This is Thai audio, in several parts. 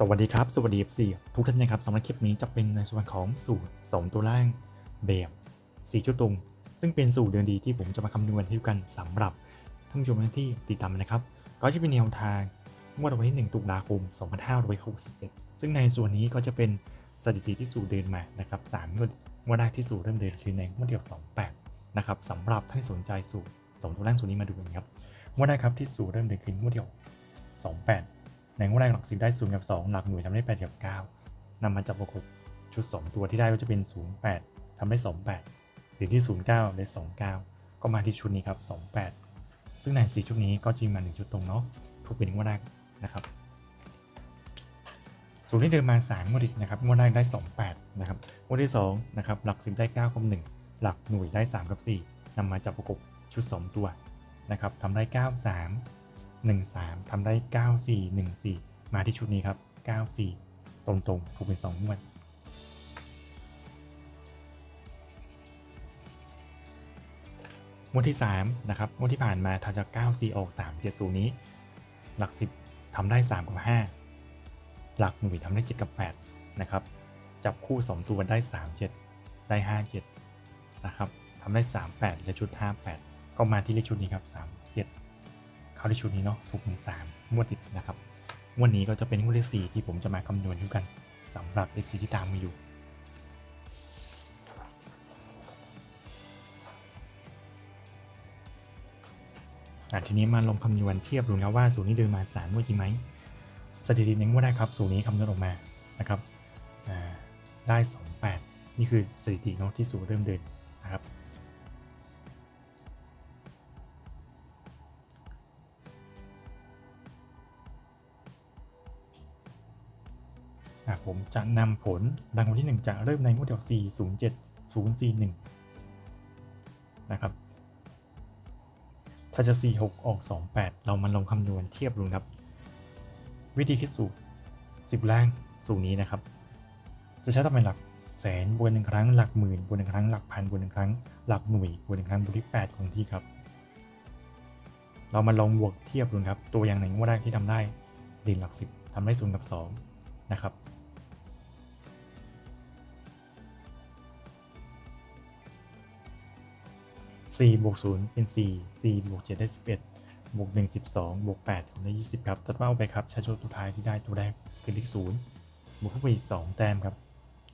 สวัสดีครับ สวัสดี FC ทุกท่านนะครับสำหรับคลิปนี้จะเป็นในส่วนของสูตร 2 ตัวล่างแบบ4ชุดตรง ซึ่งเป็นสูตรเดินดีที่ผมจะมาคำนวณให้ดูกันสำหรับท่านผู้ชมที่ติดตามนะครับ ก็จะเป็นแนวทางงวดวันที่ 1 ตุลาคม 2567 ซึ่งในส่วนนี้ก็จะเป็นสถิติที่สูตรเดินมานะครับ3งวดงวดแรกที่สูตรเริ่มเดินคือในงวดเดียว 28 นะครับสำหรับท่านสนใจสูตร 2 ตัวล่างสูตรนี้มาดูกันครับงวดแรกครับที่สูตรเริ่มเดินคืองวดเดียว 28 ในงวดแรกหลักสิบได้0กับ2 หลักหน่วยทำได้8กับ9นำมาจับประกบชุด 2 ตัวที่ได้ก็จะเป็น 0 8ทำได้ 28 หรือที่ 09 ได้ 29 ก็มาที่ชุดนี้ครับ 28 ซึ่งใน4ชุดนี้ก็จะมีมา 1 ชุดตรงเนาะถูกเป็นงวดแรกนะครับสูตรที่เดินมา3งวดอีกนะครับงวดแรกได้ 28 นะครับงวดที่2นะครับหลักสิบได้9กับ1หลักหน่วยได้ 3 กับ 4นำมาจับประกบชุด 2 ตัวนะครับทำได้ 9 3 1 3ทำได้ 9 4 1 4 มาที่ชุดนี้ครับ 9 4 ตรงๆถูกเป็น2งวดงวดที่3นะครับงวดที่ผ่านมาถ้าจะ9 4 ออก 3 7 0 นี้ หลัก 10ทำได้ 3 กับ 5 หลักหน่วยทำได้ 7 กับ 8 นะครับ จับคู่ 2 ตัวได้ 3 7 ได้ 5 7 นะครับทำได้ 3 8 และชุด 5 8 ก็มาที่เลขชุดนี้ครับ 3 เข้าที่ชุดนี้เนาะถูกหนึ่งสามงวดติดนะครับวดนี้ก็จะเป็นงวดที่สี่ที่ผมจะมาคำนวณทุกกันสำหรับ FC ที่ตามมาอยู่ทีนี้มาลองคำนวณเทียบดูนะว่าสูตรนี้เดินมาสามงวดจริงไหมสถิติในงวดแรกครับสูตรนี้คำนวณออกมานะครับอ่าได้ 28 นี่คือสถิติเนาะที่สูตรเริ่มเดินนะครับ อะผมจะนำผลรางวัลที่ 1 จะเริ่มในงวดเดียว4 0 7 0 4 1 นะครับ ถ้าจะ 4 6 ออก 2 8 เรามาลองคำนวณเทียบดูครับ วิธีคิดสูตร 10 ล่างสูตรนี้นะครับ จะใช้ทำเป็นหลักแสนบวกหนึ่งครั้งหลักหมื่นบวกหนึ่งครั้งหลักพันบวกหนึ่งครั้งหลักหน่วยบวกหนึ่งครั้งบวกที่ 8 ของที่ครับ เรามาลองบวกเทียบดูครับ ตัวอย่างไหนงวดแรกที่ทำได้ด่นหลัก 10ทำได้0กับ2นะครับ 4บวก0เป็น 4 4บวก7ได้ 11บวก1 12บวก8ผมได้ 20 ครับ ตัดเป้าไปครับ ใช้โชว์ตัวท้ายที่ได้ตัวแรกคือเลข0บวกเข้าไปอีก 2 แต้มครับ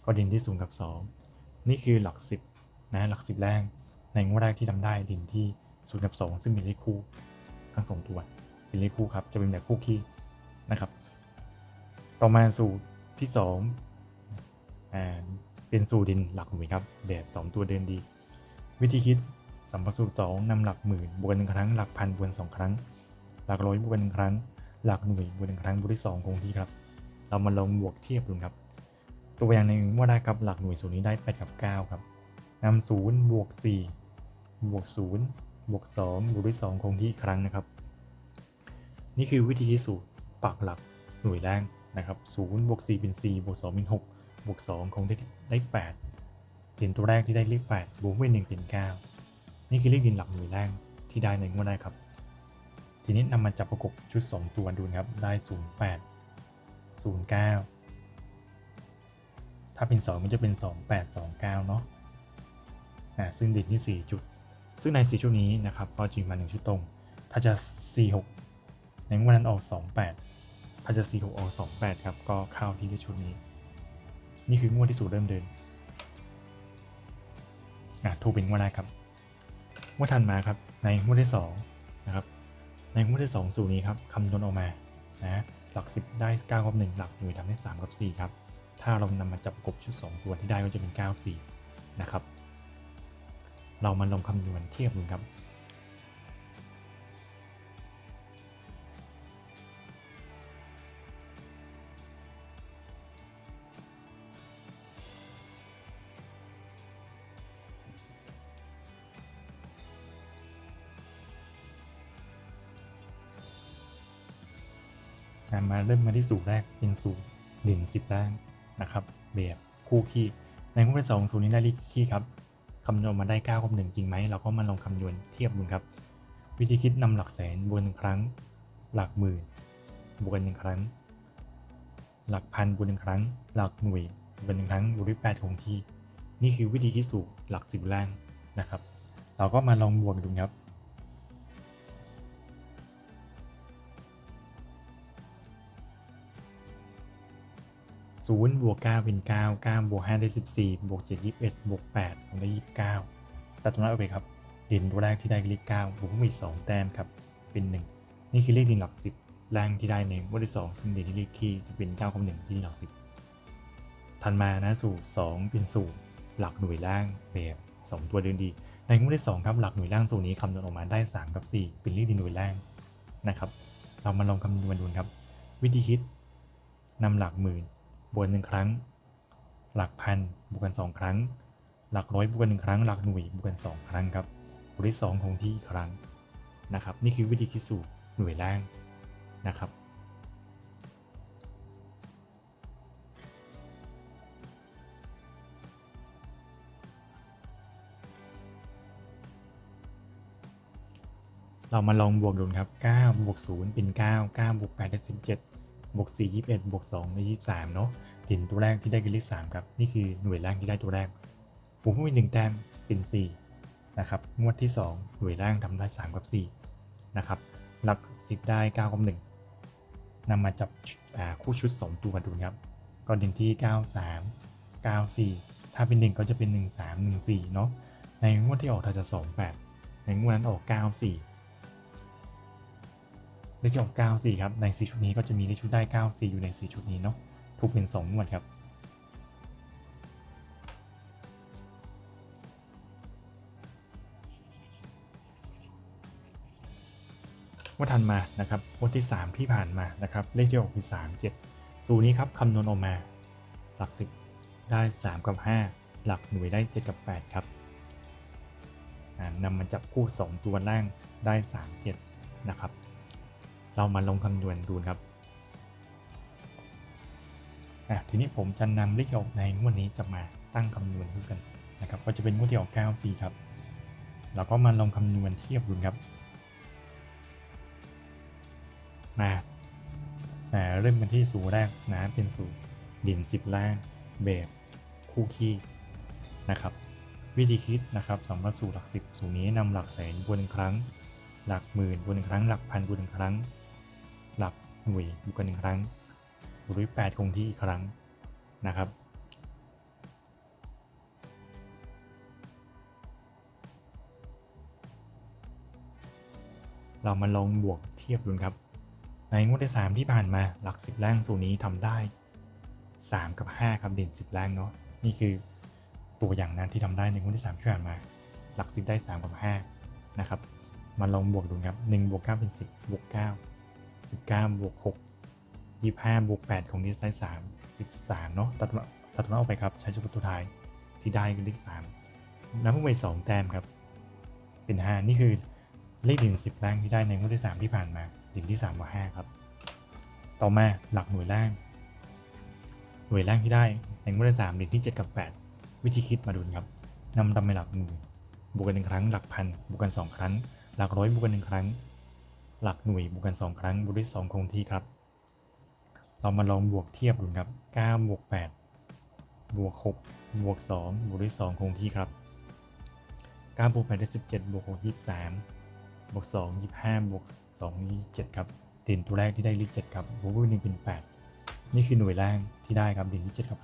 ก็ด่นที่ 0 กับ 2 นี่คือหลัก 10 นะ หลัก 10 แรก ในงวดแรกที่ทำได้ด่นที่ 0 กับ 2 ซึ่งเป็นเลขคู่ ทั้งสองตัว เป็นเลขคู่ครับ จะเป็นแบบคู่คี่นะครับ ต่อมาสูตรที่ 2 อ่า เป็นสูตรดินหลักหน่วยครับ แบบ 2 ตัวเดินดี วิธีคิด สัมประสูตรสองนำหลักหมื่นบวกหนึ่งครั้งหลักพันบวกสองครั้ง หลักร้อยบวกหนึ่งครั้ง หลักหน่วยบวกหนึ่งครั้งบวกที่สองคงที่ครับ เรามาลองบวกเทียบดูครับ ตัวอย่างหนึ่งว่าได้ครับหลักหน่วยสูตรนี้ได้8กับ9ครับนำศูนย์บวก4บวก0บวก2บวกด้วย2คงที่ครั้งนะครับ นี่คือวิธีที่สูตรปักหลักหน่วยแรกนะครับ0บวก4เป็น4บวก2เป็น6บวก2คงได้ได้8เป็นตัวแรกที่ได้เลข8บวกด้วย1เป็น9 นี่คือเลขดินหลักหน่วยแรกที่ได้ในงวดแรกครับ ทีนี้นำมาจับประกบชุด 2 ตัวดูนะครับ ได้ 08 09 ถ้าเป็น 2 มันจะเป็น 28 29 เนาะอ่าซึ่งดินที่ 4 จุด ซึ่งใน 4 ชุดนี้นะครับ ก็จะมีมา 1 ชุดตรง ถ้าจะ 46 ในงวดนั้นออก 28 ถ้าจะ 46 ออก 28 ครับ ก็เข้าที่ชุดนี้ นี่คืองวดที่สูตรเริ่มเดินอะถูกเป็นงวดแรกครับ งวดถัดมาครับในงวดที่2นะครับในงวดที่2สูตรนี้ครับคำนวณออกมานะหลัก 10 ได้ 9 กับ 1 หลักหน่วยทำได้3 กับ 4 ครับ ถ้าเรานำมาจับกบชุด 2 ตัวที่ได้ก็จะเป็น9 4นะครับ เรามาลองคำนวณเทียบดูครับ นะมาเริ่มมาที่สูตรแรกเป็นสูตรเด่นสิบแรกนะครับแบบคู่คี่ในงวดที่สองสูตรนี้ได้เลขคี่ครับคำนวณมาได้9กับ1จริงไหมเราก็มาลองคำนวณเทียบดูครับ วิธีคิดนำหลักแสนบวกหนึ่งครั้ง หลักหมื่นบวกหนึ่งครั้ง หลักพันบวกหนึ่งครั้ง หลักหน่วยบวกหนึ่งครั้งบวกด้วยแปดคงที่ นี่คือวิธีคิดสูตรหลักสิบล่างนะครับ เราก็มาลองบวกดูครับ ศูนย์บวกเก้าเป็นเก้าเก้าบวกห้าได้สิบสี่บวกเจ็ดยี่สิบเอ็ดบวกแปดผมได้ยี่สิบเก้าตัดตรงนั้นออกไปครับด่นตัวแรกที่ได้คือเลขเก้าบวกมอีกสองแต้มครับเป็นหนึ่งนี่คือเลขด่นหลักสิบแรงที่ได้ในงวดที่สองซึ่งเด่นที่เลขคี่จะเป็นเก้ากับหนึ่งที่หลักสิบถัดมานะสูตรสองเป็นสูตรหลักหน่วยล่างแบบสองตัวเดินดี ในงวดที่สองครับหลักหน่วยล่างสูตรนี้คำนวณออกมาได้สามกับสี่เป็นเลขด่นหน่วยล่างนะครับ เรามาลองคำนวณดูครับ วิธีคิดนำหลักหมื่น บวกหนึ่งครั้ง หลักพันบวกกันสองครั้ง หลักร้อยบวกกันหนึ่งครั้ง หลักหน่วยบวกกันสองครั้งครับบวกที่สองคงที่อีกครั้งนะครับ นี่คือวิธีคิดสูตรหน่วยล่างนะครับเรามาลองบวกดูครับ 9 บวก 0 เป็น 9 9 บวก8ได้17 บวก4 21บวก2ได้23 เนาะเห็นตัวแรกที่ได้คือเลข3ครับ นี่คือหน่วยล่างที่ได้ตัวแรกผมพูดไปหนึ่งแต้มเป็น 4 นะครับงวดที่ 2 หน่วยล่างทำได้ 3 กับ 4 นะครับ หลัก 10 ได้ 9 กับ 1นำมาจับคู่ชุด 2 ตัวดูครับ ก็เด่นที่ 93 94 ถ้าเป็น 1 ก็จะเป็น 13 14 เนาะในงวดที่ออกถ้าจะ 28 ในงวดนั้นออก 94 เลขที่ออก94ครับใน 4 ชุดนี้ก็จะมีเลขชุดได้ 94 อยู่ใน 4 ชุดนี้เนาะถูกเป็น2งวดครับงวดถัดมานะครับงวดที่ 3 ที่ผ่านมานะครับเลขที่ออกคือ3 7สูตรนี้ครับคำนวณออกมาหลัก10ได้ 3 กับ 5 หลักหน่วยได้ 7 กับ 8 ครับนำมาจับคู่ 2 ตัวล่างได้ 3 7 นะครับ เรามาลงคำนวณดูครับทีนี้ผมจะนำเลขออกในงวดนี้จะมาตั้งคำนวณดูกันนะครับ ก็จะเป็นงวดที่ออก9 4ครับ เราก็มาลองคำนวณเทียบดูครับ มาเริ่มกันที่สูแรกนะเป็นสูดิน10ล่างแบบคู่ขี้นะครับ วิธีคิดนะครับสำหรับสูตรหลักสิบสูตรนี้นำหลักแสนบวกหนึ่งครั้ง หลักหมื่นบวกหนึ่งครั้ง หลักพันบวกหนึ่งครั้ง หน่วยบวกกันหนึ่งครั้งบวกด้วยแปดคงที่อีกครั้งนะครับ เรามาลองบวกเทียบดูครับ ในงวดที่ 3 ที่ผ่านมาหลัก 10ล่างสูตรนี้ทำได้ 3 กับ 5 ครับเด่น 10ล่างเนาะนี่คือตัวอย่างนั้นที่ทำได้ในงวดที่ 3 ที่ผ่านมา หลัก 10 ได้ 3 กับ 5 นะครับ มาลองบวกดูครับ1บวก9เป็น 10บวก9 19บวก6 25บวก8ของนี้ใช้3 13 เนาะตัดมาตัดมาออกไปครับ ใช้ชุดตัวท้ายที่ได้คือเลข3นับไป2แต้มครับ เป็น 5 นี่คือเลขด่น10 ล่างที่ได้ในงวดที่ 3 ที่ผ่านมาด่นที่3กับ5ครับ ต่อมาหลักหน่วยล่าง หน่วยล่างที่ได้ในงวดที่3เด่นที่ 7 กับ 8 วิธีคิดมาดูครับนำตำไปหลักหมื่นบวกกันหนึ่งครั้งหลักพันบวกกัน 2 ครั้ง หลักร้อยบวกกันหนึ่งครั้ง หลักหน่วยบวกกัน 2 ครั้งบวกด้วย2คงที่ครับ เรามาลองบวกเทียบดูครับ9บวก8บวก6บวก2บวกด้วย2คงที่ครับ9บวก8ได้17บวก6 23บวก2 25บวก2 27ครับเด่นตัวแรกที่ได้เลข7ครับบวกหนึ่งเป็น 8 นี่คือหน่วยแรกที่ได้ครับเด่นที่7กับ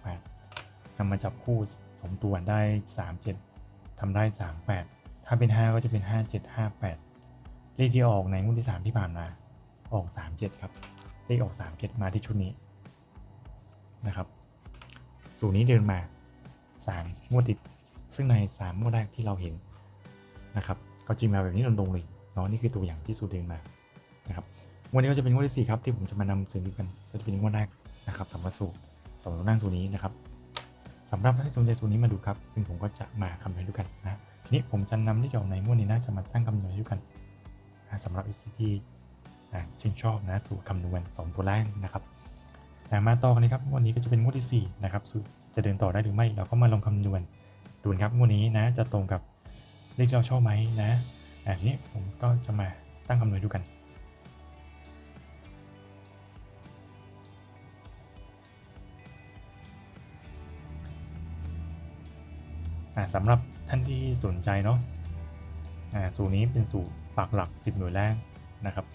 8นำมาจับคู่2ตัวได้ 3 7ทำได้ 3 8 ถ้าเป็น 5 ก็จะเป็น 5 7 5 8 เลขที่ออกในงวดที่ 3 ที่ผ่านมา ออก 3 7 ครับ เลขออก 3 7 มาที่ชุดนี้นะครับสูตรนี้เดินมา 3 งวดติด ซึ่งใน 3 งวดแรกที่เราเห็นนะครับก็จะมาแบบนี้ตรงๆเลยเนาะนี่คือตัวอย่างที่สูตรเดินมานะครับวันนี้ก็จะเป็นงวดที่ 4 ครับ ที่ผมจะมานำเสนอกันก็จะเป็นงวดแรกนะครับสำหรับสูตรสำหรับนั่งสูตรนี้นะครับสำหรับท่านที่สนใจสูตรนี้มาดูครับ ซึ่งผมก็จะมาคำนวณด้วยกันนะทีนี้ผมจะนำที่จะออกในงวดนี้นะจะมาตั้งคำนวณด้วยกัน สำหรับ FC ที่ชื่นชอบนะสูตรคำนวณ2ตัวแรกนะครับนะมาต่อกันเลยครับวันนี้ก็จะเป็นงวดที่4นะครับสู่จะเดินต่อได้หรือไม่เราก็มาลงคำนวณดูนะครับงวดนี้นะจะตรงกับเลขที่เราชอบไหมนะทีนี้ผมก็จะมาตั้งคำนวณดูกันสำหรับท่านที่สนใจเนาะสูตรนี้เป็นสูตร ปักหลัก 10 หน่วยแรกนะครับ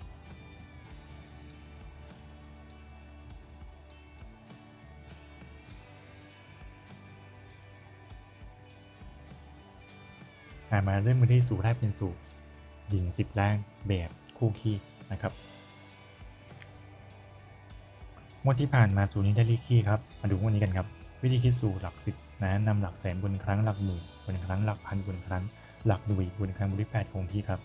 อ่ามาเริ่มกันที่สูตรแรกเป็นสูตรดิน10 แรกแบบคู่คีนะครับงวดที่ผ่านมาสูตรนี้ได้เลขคี่ครับ มาดูงวดนี้กันครับ วิธีคิดสูตรหลักสิบนะนำหลักแสนบนครั้งหลักหมื่นบนครั้งหลักพันบนครั้งหลักหน่วยบนครั้งบนที่แปดคงที่ครับ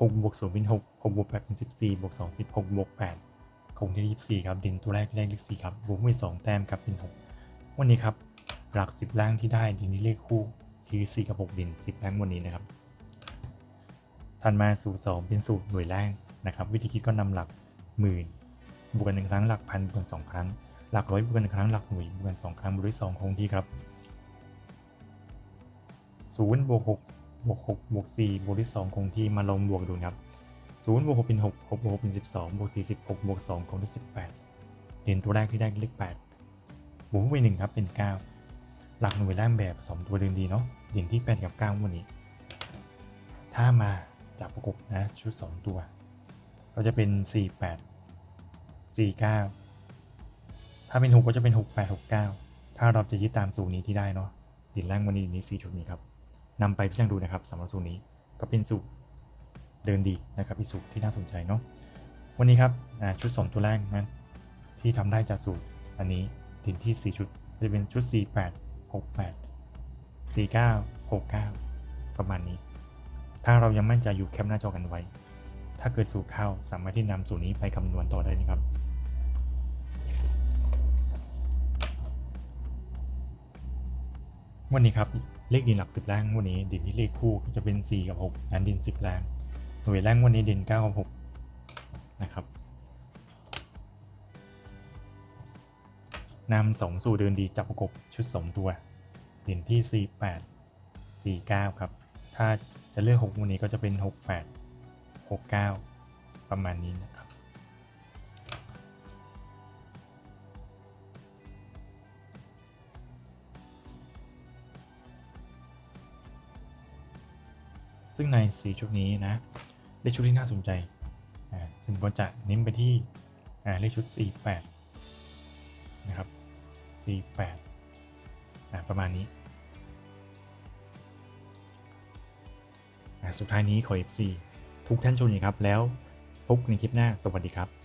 หกบวกศูนเป็นหกหกบวกแปดเป็นสิบสี่บวกสองสิบหกบวกแปดคงที่ยี่สิบสี่ครับดินตัวแรกเลขเลขสี่ครับบวกไม่สองแต้มครับเป็นหกวันนี้ครับ หลักสิบล่างที่ได้ดินนี้เลขคู่คือสี่กับหกดินสิบล่างวันนี้นะครับถัดมาสูตร2เป็นสูตรหน่วยแรกนะครับ วิธีคิดก็นำหลักหมื่นบวกกันหนึ่งครั้งหลักพันบวกกันสองครั้ง หลักร้อยบวกกันหนึ่งครั้งหลักหน่วยบวกกันสองครั้งบวกด้วยสองคงที่ครับศูนย์บวกหก บวกหกบวกสี่บวกด้วยสองคงที่มาลองบวกดูนะครับศูนย์บวกหกเป็นหกหกบวกหกเป็นสิบสองบวกสี่สิบหกบวกสองคงที่สิบแปดเด่นตัวแรกที่ได้เลขแปดบวกไปหนึ่งครับเป็นเก้าหลักหน่วยแรกแบบสองตัวเดิมดีเนาะเด่นที่แปดกับเก้าวันนี้ ถ้ามาจับประกบนะชุด 2 ตัว ก็จะเป็น 48 49 ถ้าเป็น 6 ก็จะเป็น 68 69 ถ้าเราจะยึดตามสูตรนี้ที่ได้เนาะดินแรกวันนี้นี้4ชุดนี้ครับ นำไปพิจารณาดูนะครับสำหรับสูตรนี้ก็เป็นสูตรเดินดีนะครับอีกสูตรที่น่าสนใจเนาะวันนี้ครับชุด 2 ตัวแรกนะที่ทำได้จากสูตรอันนี้ดินที่ 4 ชุดจะเป็นชุด 48 68 49 69 ประมาณนี้ ถ้าเรายังมั่นใจอยู่แคปหน้าจอกันไว้ ถ้าเกิดสูตรเข้าสามารถที่นำสูตรนี้ไปคำนวณต่อได้นะครับ วันนี้ครับ เลขดินหลักสิบแรงวันนี้ดินที่เลขคู่ก็จะเป็น 4 กับ6อันดิน 10แรงหน่วยแรงวันนี้ดิน 9 กับ6นะครับนำสองสูตรเดินดีจับประกบชุด 2 ตัว ดินที่ 48 49 ครับ ถ้าจะเลือก6วันนี้ก็จะเป็น 68 69 ประมาณนี้นะ ซึ่งใน 4 ชุดนี้นะเลขชุดที่น่าสนใจซึ่งก็จะเน้นไปที่เลขชุด 48 นะครับ 48อ่าประมาณนี้ สุดท้ายนี้ขอ FC ทุกท่านชมนะครับ แล้วพบในคลิปหน้า สวัสดีครับ